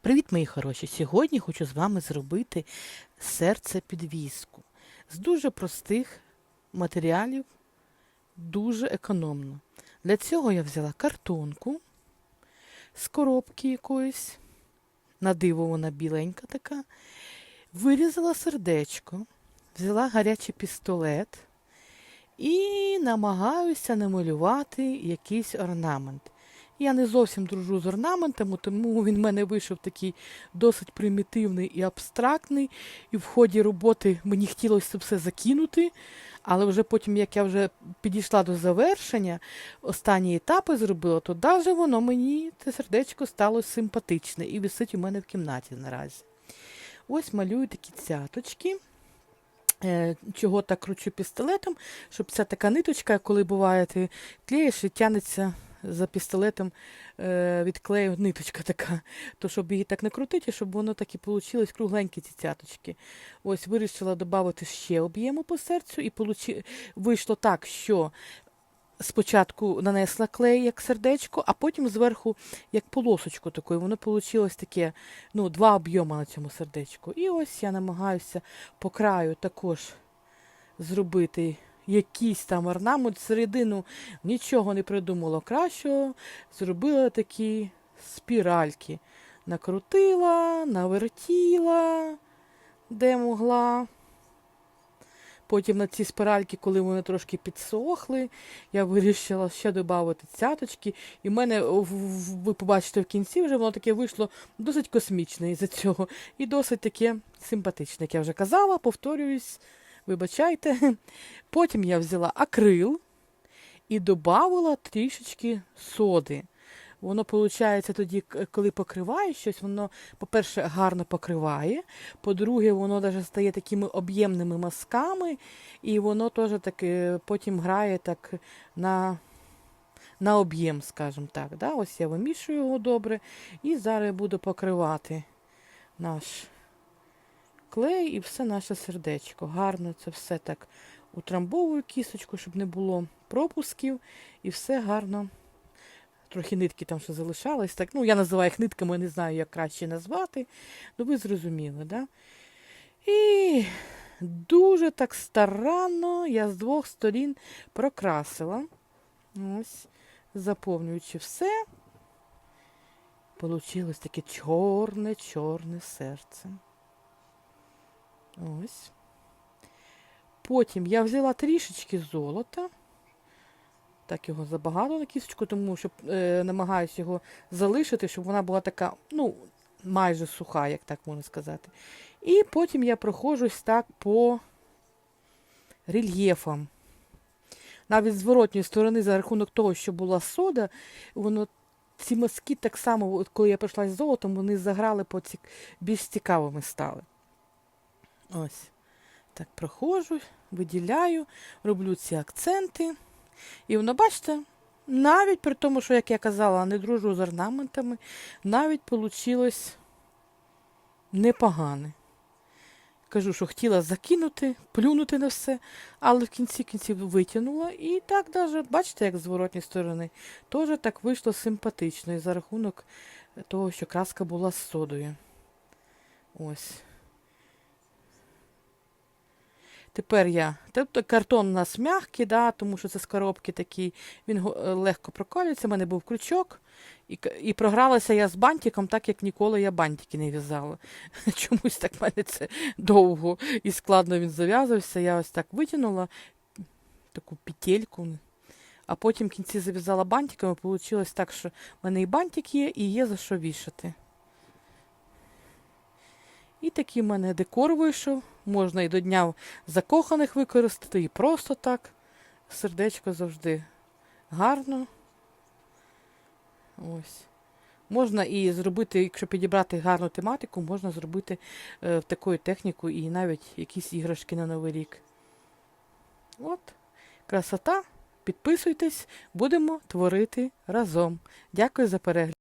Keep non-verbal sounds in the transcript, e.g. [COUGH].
Привіт, мої хороші! Сьогодні хочу з вами зробити серце підвіску з дуже простих матеріалів, дуже економно. Для цього я взяла картонку з коробки якоїсь, на диво вона біленька така, вирізала сердечко, взяла гарячий пістолет і намагаюся намалювати якийсь орнамент. Я не зовсім дружу з орнаментами, тому він в мене вийшов такий досить примітивний і абстрактний. І в ході роботи мені хотілося це все закинути. Але вже потім, як я вже підійшла до завершення, останні етапи зробила, то навіть воно мені це сердечко стало симпатичне і висить у мене в кімнаті наразі. Ось малюю такі цяточки. Е, Чого так кручу пістолетом, щоб ця така ниточка, коли буває, ти клеїш і тянеться за пістолетом е, від клею ниточка така. То щоб її так не крутити, щоб воно так і вийшло кругленькі ці цяточки. Ось вирішила додати ще об'єму по серцю, і получи... вийшло так, що спочатку нанесла клей як сердечко, а потім зверху як полосочку такою. Воно вийшло таке, ну, два об'єми на цьому сердечку. І ось я намагаюся по краю також зробити якийсь там орнамент. Середину нічого не придумала кращого. Зробила такі спіральки. Накрутила, навертіла, де могла. Потім на ці спиральки, коли вони трошки підсохли, я вирішила ще додати цяточки. І в мене, ви побачите в кінці, вже воно таке вийшло досить космічне із-за цього. І досить таке симпатичне, як я вже казала, повторююсь, вибачайте. [LAUGHS] Потім я взяла акрил і додавала трішечки соди. Воно, виходить, тоді, коли покриває щось, воно, по-перше, гарно покриває. По-друге, воно навіть стає такими об'ємними мазками, і воно теж так е, потім грає так на, на об'єм, скажімо так. Да? Ось я вимішую його добре. І зараз буду покривати наш клей і все наше сердечко. Гарно це все так утрамбовую кісточку, щоб не було пропусків, і все гарно. Трохи нитки там ще залишались. Так, ну, я називаю їх нитками, не знаю, як краще назвати. Ну, ви зрозуміли, да? І дуже так старанно я з двох сторін прокрасила. Ось, заповнюючи все. Получилось таке чорне-чорне серце. Ось. Потім я взяла трішечки золота. Так його забагато на кісточку, тому що е, намагаюся його залишити, щоб вона була така, ну, майже суха, як так можна сказати. І потім я проходжусь так по рельєфам. Навіть з зворотньої сторони, за рахунок того, що була сода, воно ці мазки так само, коли я прийшла з золотом, вони заграли по ці... більш цікавими стали. Ось. Так, проходжу, виділяю, роблю ці акценти. І воно, бачите, навіть при тому, що, як я казала, не дружу з орнаментами, навіть вийшло непогане. Кажу, що хотіла закинути, плюнути на все, але в кінці кінців витягнула. І так даже, бачите, як з зворотньої сторони, теж так вийшло симпатично. І за рахунок того, що краска була з содою. Ось. Тепер я. Тобто картон у нас м'який, да, тому що це з коробки такий, він е, легко проколюється. У мене був крючок, і, і програлася я з бантиком, так як ніколи я бантики не в'язала. [LAUGHS] Чомусь так в мене це довго і складно він зав'язувався. Я ось так витягнула таку петельку, а потім в кінці зав'язала бантиком, і вийшло так, що в мене і бантик є, і є за що вішати. І такий в мене декор вийшов. Можна і до дня закоханих використати, і просто так. Сердечко завжди гарно. Ось. Можна і зробити, якщо підібрати гарну тематику, можна зробити е, такою технікою і навіть якісь іграшки на Новий рік. От, красота. Підписуйтесь, будемо творити разом. Дякую за перегляд.